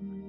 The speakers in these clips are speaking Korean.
Bye.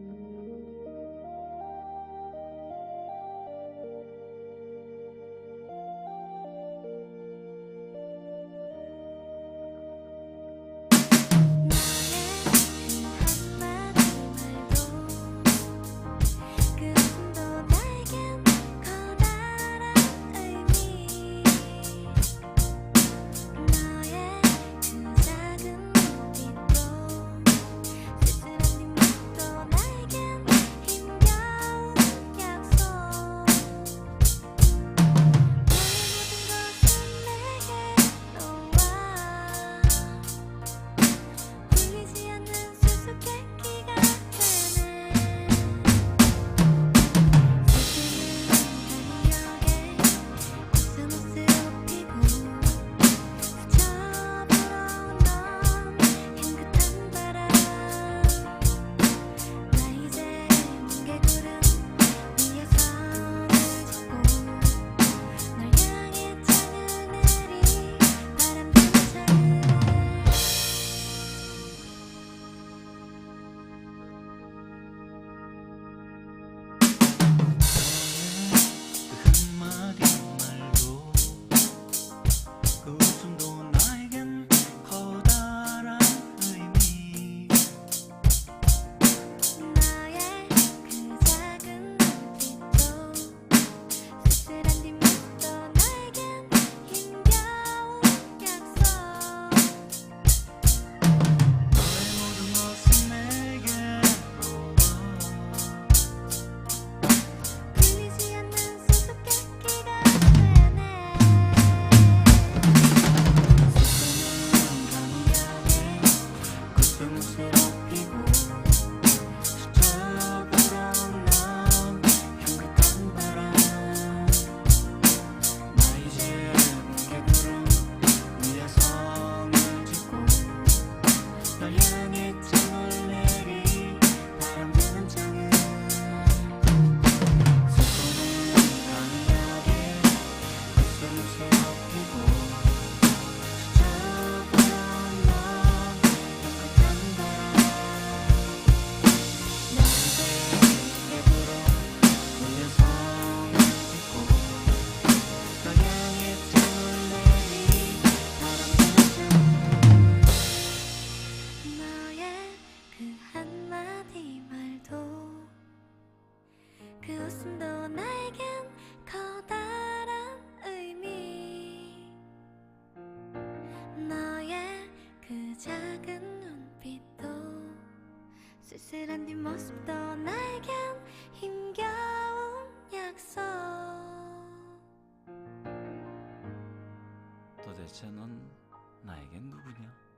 한마디 말도 그 웃음도 나에겐 커다란 의미 너의 그 작은 눈빛도 쓸쓸한 네 뒷모습도 나에겐 힘겨운 약속 도대체 넌 나에겐 누구냐?